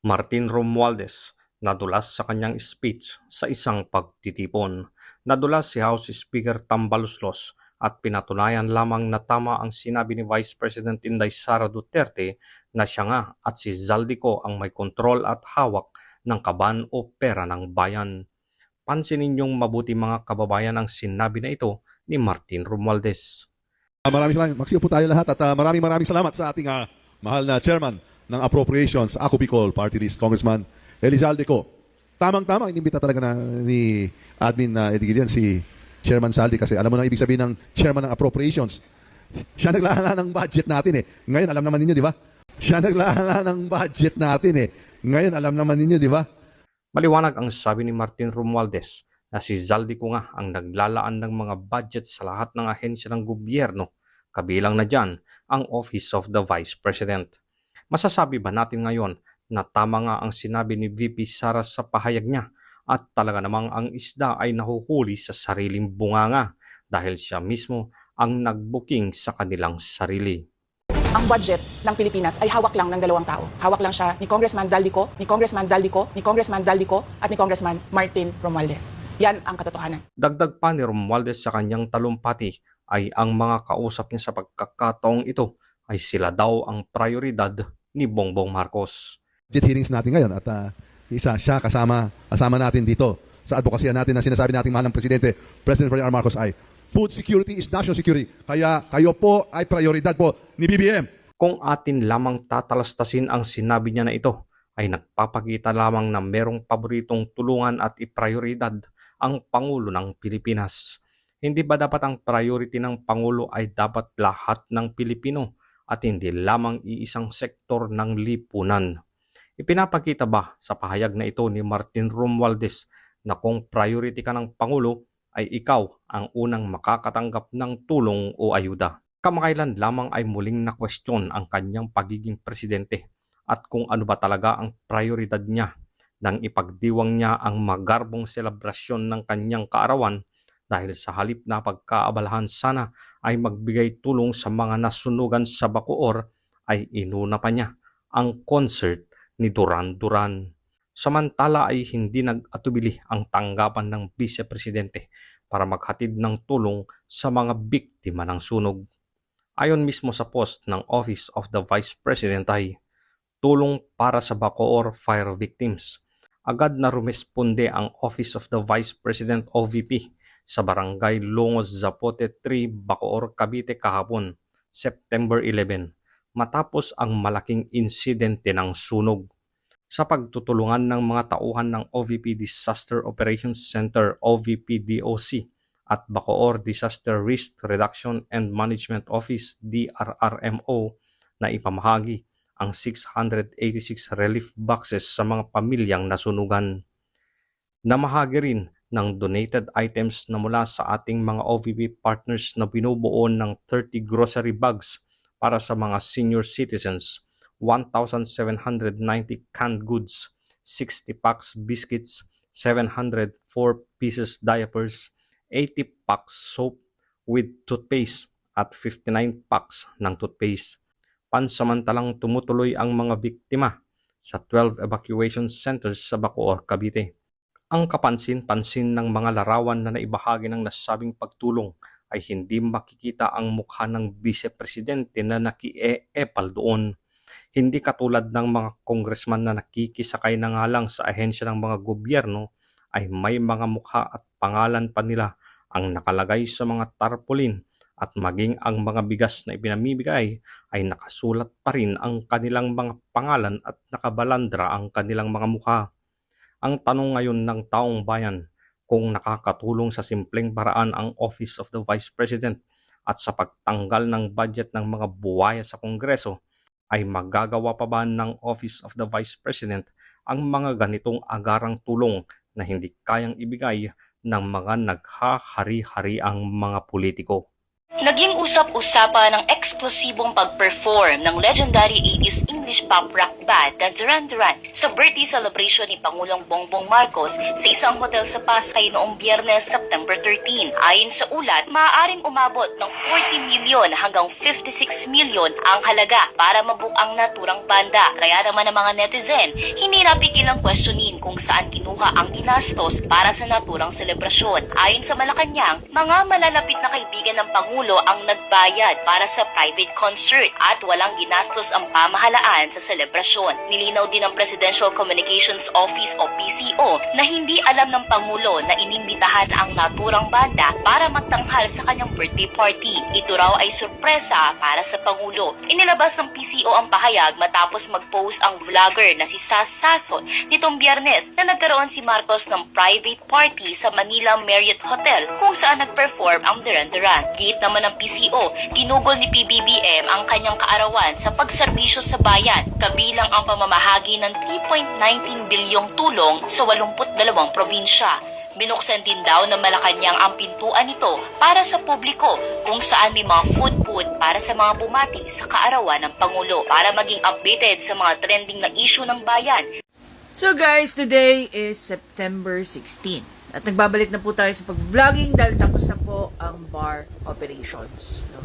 Martin Romualdez nadulas sa kanyang speech sa isang pagtitipon. Nadulas si House Speaker Tambaluslos at pinatunayan lamang na tama ang sinabi ni Vice President Inday Sara Duterte na siya nga at si Zaldico ang may kontrol at hawak ng kaban o pera ng bayan. Pansinin niyong mabuti mga kababayan ang sinabi na ito ni Martin Romualdez. Ah, Maraming salamat. Magsiyo po tayo lahat at ah, maraming maraming salamat sa ating ah, mahal na chairman ng Appropriations, Ako Bicol Party List, Congressman Elizalde Co. Tamang-tama, inimbita talaga na ni Admin na Edigilian si Chairman Saldi kasi alam mo na ibig sabihin ng Chairman ng Appropriations. Siya naglahala ng budget natin eh. Ngayon alam naman ninyo, di ba? Siya naglahala ng budget natin eh. Ngayon alam naman ninyo, di ba? Maliwanag ang sabi ni Martin Romualdez na si Zaldico nga ang naglalaan ng mga budget sa lahat ng ahensya ng gobyerno, kabilang na dyan ang Office of the Vice President. Masasabi ba natin ngayon na tama nga ang sinabi ni VP Sara sa pahayag niya at talaga namang ang isda ay nahuhuli sa sariling bunganga dahil siya mismo ang nagbuking sa kanilang sarili. ang budget ng Pilipinas ay hawak lang ng dalawang tao. Hawak lang siya ni Congressman Zaldico, ni Congressman Zaldico, ni Congressman Zaldico, at ni Congressman Martin Romualdez. Yan ang katotohanan. Dagdag pa ni Romualdez sa kanyang talumpati ay ang mga kausap niya sa pagkakataong ito ay sila daw ang prioridad ni Bongbong Marcos. budget hearings natin ngayon at ah, isa siya kasama kasama natin dito sa advokasya natin na sinasabi nating mahal ng presidente President Ferdinand R. Marcos ay food security is national security kaya kayo po ay prioridad po ni BBM Kung atin lamang tatalastasin ang sinabi niya na ito, ay nagpapakita lamang na merong paboritong tulungan at iprioridad ang Pangulo ng Pilipinas. Hindi ba dapat ang priority ng Pangulo ay dapat lahat ng Pilipino at hindi lamang iisang sektor ng lipunan? Ipinapakita ba sa pahayag na ito ni Martin Romualdez na kung priority ka ng Pangulo ay ikaw ang unang makakatanggap ng tulong o ayuda? Kamakailan lamang ay muling na-question ang kanyang pagiging presidente at kung ano ba talaga ang prioridad niya nang ipagdiwang niya ang magarbong selebrasyon ng kanyang kaarawan dahil sa halip na pagkaabalahan sana ay magbigay tulong sa mga nasunugan sa Bacoor ay inuna pa niya ang concert ni Duran Duran. Samantala ay hindi nag-atubili ang tanggapan ng vice-presidente para maghatid ng tulong sa mga biktima ng sunog. Ayon mismo sa post ng Office of the Vice President ay tulong para sa Bacoor fire victims. Agad na rumesponde ang Office of the Vice President OVP sa Barangay Longos Zapote 3, Bacoor, Cavite kahapon, September 11, matapos ang malaking insidente ng sunog. Sa pagtutulungan ng mga tauhan ng OVP Disaster Operations Center OVP-DOC at Bacoor Disaster Risk Reduction and Management Office DRRMO na ipamahagi ang 686 relief boxes sa mga pamilyang nasunugan. Namahagi rin ng donated items na mula sa ating mga OVP partners na binubuo ng 30 grocery bags para sa mga senior citizens, 1,790 canned goods, 60 packs biscuits, 704 pieces diapers, 80 packs soap with toothpaste at 59 packs ng toothpaste. Pansamantalang tumutuloy ang mga biktima sa 12 evacuation centers sa Bacoor, Cavite. Ang kapansin-pansin ng mga larawan na naibahagi ng nasabing pagtulong ay hindi makikita ang mukha ng vice-presidente na nakiepal doon. Hindi katulad ng mga congressman na nakikisakay na nga lang sa ahensya ng mga gobyerno ay may mga mukha at pangalan pa nila ang nakalagay sa mga tarpaulin at maging ang mga bigas na ipinamimigay ay nakasulat pa rin ang kanilang mga pangalan at nakabalandra ang kanilang mga mukha. Ang tanong ngayon ng taong bayan kung nakakatulong sa simpleng paraan ang Office of the Vice President at sa pagtanggal ng budget ng mga buwaya sa Kongreso ay magagawa pa ba ng Office of the Vice President ang mga ganitong agarang tulong na hindi kayang ibigay ng mga naghahari-hariang mga politiko. Naging usap-usapan ng eksplosibong pag-perform ng legendary 80s English pop rock band na Duran Duran sa birthday celebration ni Pangulong Bongbong Marcos sa isang hotel sa Pasay noong biyernes September 13. Ayon sa ulat, maaaring umabot ng 40 milyon hanggang 56 milyon ang halaga para mabook ang naturang banda. Kaya naman ang mga netizen, hindi napigilang questionin kung saan kinuha ang ginastos para sa naturang selebrasyon. Ayon sa Malacanang, mga malalapit na kaibigan ng Pangulo ang nagbayad para sa private concert at walang ginastos ang pamahalaan sa selebrasyon. Nilinaw din ng Presidential Communications Office o PCO na hindi alam ng Pangulo na inimbitahan ang naturang banda para magtanghal sa kanyang birthday party. Ito raw ay sorpresa para sa Pangulo. Inilabas ng PCO ang pahayag matapos mag-post ang vlogger na si Sas Sason nitong biyernes na nagkaroon si Marcos ng private party sa Manila Marriott Hotel kung saan nag-perform ang Duran Duran. Gate naman ng PCO, ginugol ni PBBM ang kanyang kaarawan sa pagserbisyo sa bayan, kabilang ang pamamahagi ng 3.19 bilyong tulong sa 82 probinsya. Binuksan din daw ng Malacanang ang pintuan nito para sa publiko kung saan may mga food booth para sa mga bumati sa kaarawan ng Pangulo para maging updated sa mga trending na issue ng bayan. So guys, today is September 16. At nagbabalik na po tayo sa pag-vlogging dahil ang bar operations. No?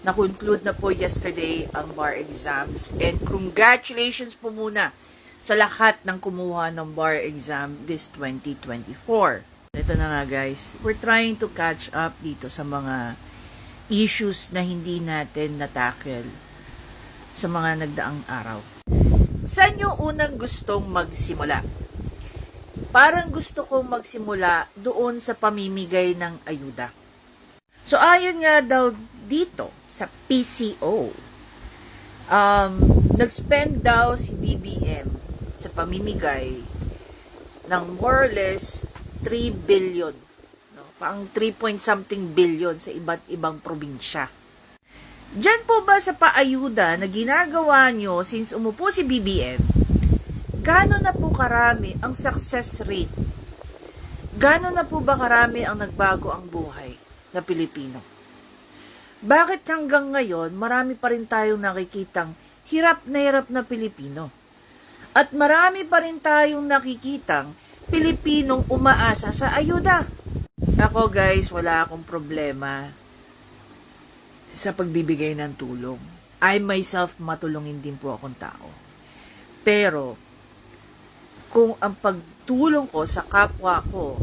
Na-conclude na po yesterday ang bar exams. And congratulations po muna sa lahat ng kumuha ng bar exam this 2024. Ito na nga guys, we're trying to catch up dito sa mga issues na hindi natin natackle sa mga nagdaang araw. Saan nyo unang gustong magsimula? Parang gusto kong magsimula doon sa pamimigay ng ayuda. So, ayon nga daw dito sa PCO, um, nag-spend daw si BBM sa pamimigay ng more or less 3 billion. No? Pang 3 point something billion sa iba't ibang probinsya. Diyan po ba sa paayuda na ginagawa nyo since umupo si BBM, gano'n na po karami ang success rate? Gano'n na po ba karami ang nagbago ang buhay na Pilipino? Bakit hanggang ngayon marami pa rin tayong nakikitang hirap na hirap na Pilipino? At marami pa rin tayong nakikitang Pilipinong umaasa sa ayuda. Ako guys, wala akong problema sa pagbibigay ng tulong. I myself matulungin din po akong tao. Pero, kung ang pagtulong ko sa kapwa ko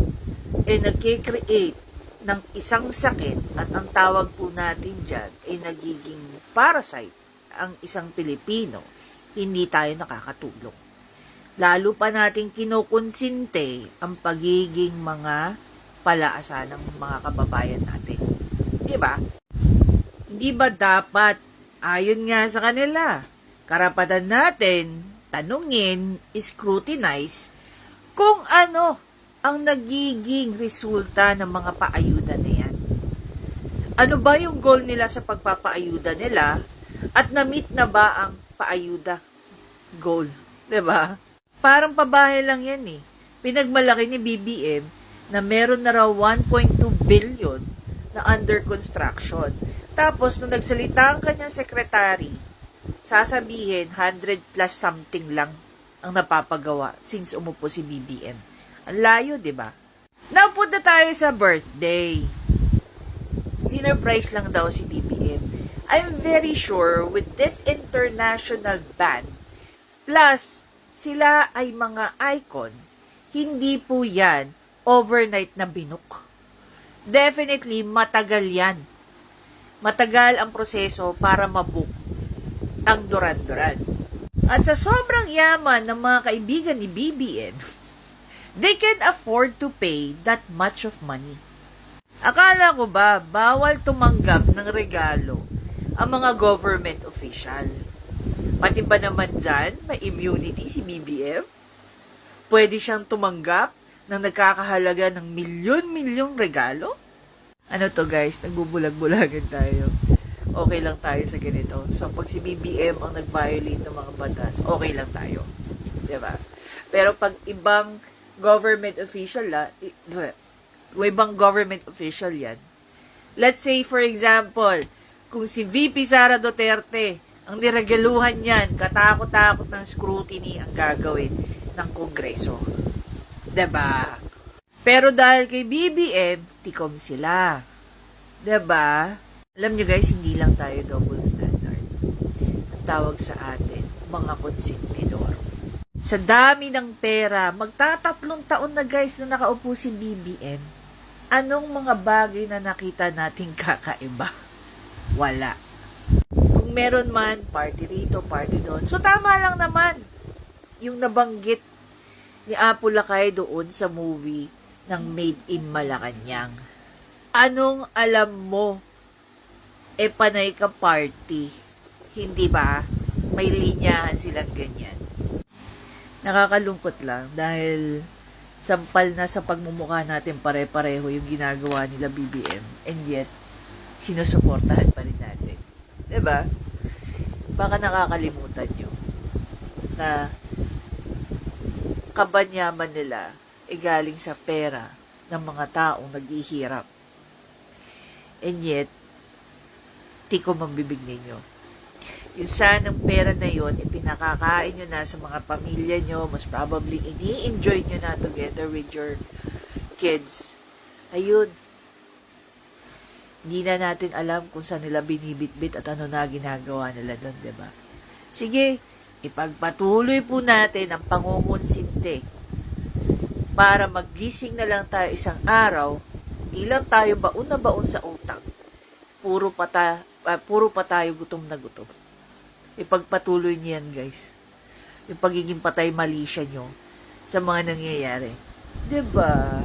ay nagkikreate ng isang sakit at ang tawag po natin dyan ay nagiging parasite ang isang Pilipino, hindi tayo nakakatulong. Lalo pa nating kinukonsinte ang pagiging mga palaasa ng mga kababayan natin. Di ba? Hindi ba dapat, ayon nga sa kanila, karapatan natin tanungin, scrutinize kung ano ang nagiging resulta ng mga paayuda na yan. Ano ba yung goal nila sa pagpapaayuda nila at na-meet na ba ang paayuda goal? ba? Parang pabahay lang yan eh. Pinagmalaki ni BBM na meron na raw 1.2 billion na under construction. Tapos, nung nagsalita ang kanyang secretary, sasabihin 100 plus something lang ang napapagawa since umupo si BBM. Layo, di ba? Now, punta tayo sa birthday. Sinurprise lang daw si BBM. I'm very sure with this international band, plus sila ay mga icon, hindi po yan overnight na binuk. Definitely, matagal yan. Matagal ang proseso para mabook ang Duran-Duran. At sa sobrang yaman ng mga kaibigan ni BBM, they can afford to pay that much of money. Akala ko ba bawal tumanggap ng regalo ang mga government official? Pati ba naman dyan, may immunity si BBM? Pwede siyang tumanggap ng nagkakahalaga ng milyon-milyong regalo? Ano to guys, nagbubulag-bulagan tayo. Okay lang tayo sa ganito. So, pag si BBM ang nag-violate ng mga batas, okay lang tayo. ba? Pero pag ibang government official i- kung ibang government official yan, Let's say, for example, kung si VP Sara Duterte, ang niregaluhan niyan, katakot-takot ng scrutiny ang gagawin ng Kongreso. ba? Pero dahil kay BBM, tikom sila. ba? Alam niyo guys, hindi lang tayo double standard. Ang tawag sa atin, mga konsentidor. Sa dami ng pera, magtatatlong taon na guys na nakaupo si BBM. Anong mga bagay na nakita nating kakaiba? Wala. Kung meron man, party rito, party doon. So tama lang naman yung nabanggit ni Apo Lakay doon sa movie ng Made in Malacanang. Anong alam mo? E panay ka party. Hindi ba? May linyahan silang ganyan. Nakakalungkot lang dahil sampal na sa pagmumukha natin pare-pareho yung ginagawa nila BBM and yet sinusuportahan pa rin natin. 'Di ba? Baka nakakalimutan nyo na kabanyaman nila ay galing sa pera ng mga taong naghihirap. And yet, tikom ang bibig ninyo. Yung sanang pera na yon ipinakakain nyo na sa mga pamilya nyo, most probably ini-enjoy nyo na together with your kids. Ayun. Hindi na natin alam kung saan nila binibitbit at ano na ginagawa nila doon, di ba? Sige, ipagpatuloy po natin ang pangungunsinte para maggising na lang tayo isang araw, hindi lang tayo baon na baon sa utang. Puro pa, ta, ah, puro pa tayo gutom na gutom. Ipagpatuloy niyan, guys. Yung pagiging patay mali siya nyo sa mga nangyayari. ba?